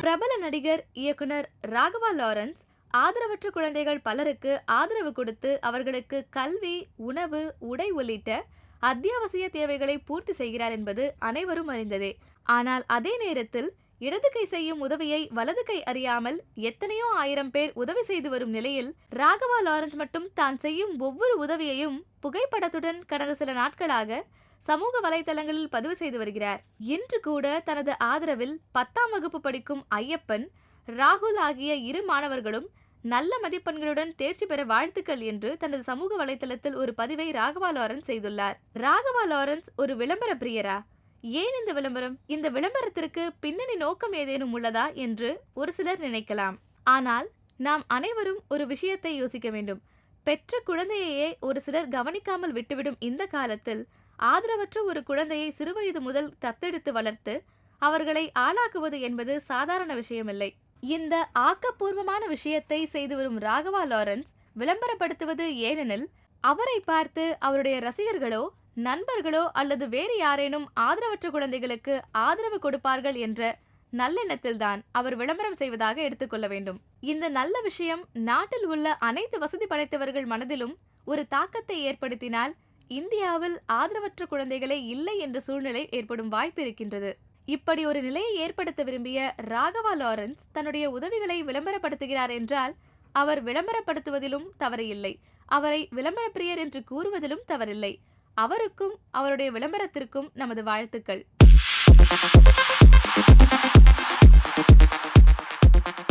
பிரபல நடிகர் இயக்குனர் ராகவா லாரன்ஸ் ஆதரவற்ற குழந்தைகள் பலருக்கு ஆதரவு கொடுத்து அவர்களுக்கு கல்வி உணவு உடை உள்ளிட்ட அத்தியாவசிய தேவைகளை பூர்த்தி செய்கிறார் என்பது அனைவரும் அறிந்ததே. ஆனால் அதே நேரத்தில் இடது கை செய்யும் உதவியை வலது கை அறியாமல் எத்தனையோ ஆயிரம் பேர் உதவி செய்து வரும் நிலையில் ராகவா லாரன்ஸ் மட்டும் தான் செய்யும் ஒவ்வொரு உதவியையும் புகைப்படத்துடன் கடந்த சில நாட்களாக சமூக வலைதளங்களில் பதிவு செய்து வருகிறார். இன்று கூட தனது ஆதரவில் பத்தாம் வகுப்பு படிக்கும் ஐயப்பன் ராகுல் ஆகிய இரு மாணவர்களும் நல்ல மதிப்பெண்களுடன் தேர்ச்சி பெற வாழ்த்துக்கள் என்று தனது சமூக வலைதளத்தில் ஒரு பதிவை ராகவா லாரன்ஸ் செய்துள்ளார். ராகவா லாரன்ஸ் ஒரு விளம்பர பிரியரா? ஏன் இந்த விளம்பரம்? இந்த விளம்பரத்திற்கு பின்னணி நோக்கம் ஏதேனும் உள்ளதா என்று ஒரு சிலர் நினைக்கலாம். ஆனால் நாம் அனைவரும் ஒரு விஷயத்தை யோசிக்க வேண்டும். பெற்ற குழந்தையையே ஒரு சிலர் கவனிக்காமல் விட்டுவிடும் இந்த காலத்தில் ஆதரவற்ற ஒரு குழந்தையை சிறுவயது முதல் தத்தெடுத்து வளர்த்து அவர்களை ஆளாக்குவது என்பது சாதாரண விஷயமில்லை. இந்த ஆக்கப்பூர்வமான விஷயத்தை செய்து வரும் ராகவா லாரன்ஸ் விளம்பரப்படுத்துவது ஏனெனில் அவரை பார்த்து அவருடைய ரசிகர்களோ நண்பர்களோ அல்லது வேறு யாரேனும் ஆதரவற்ற குழந்தைகளுக்கு ஆதரவு கொடுப்பார்கள் என்ற நல்லெண்ணத்தில்தான் அவர் விளம்பரம் செய்வதாக எடுத்துக்கொள்ள வேண்டும். இந்த நல்ல விஷயம் நாட்டில் உள்ள அனைத்து வசதி படைத்தவர்கள் மனதிலும் ஒரு தாக்கத்தை ஏற்படுத்தினால் இந்தியாவில் ஆதரவற்ற குழந்தைகளே இல்லை என்ற சூழ்நிலை ஏற்படும் வாய்ப்பு இருக்கின்றது. இப்படி ஒரு நிலையை ஏற்படுத்த விரும்பிய ராகவா லாரன்ஸ் தன்னுடைய உதவிகளை விளம்பரப்படுத்துகிறார் என்றால் அவர் விளம்பரப்படுத்துவதிலும் தவறு இல்லை அவரை விளம்பர பிரியர் என்று கூறுவதிலும் தவறில்லை. அவருக்கும் அவருடைய விளம்பரத்திற்கும் நமது வாழ்த்துக்கள்.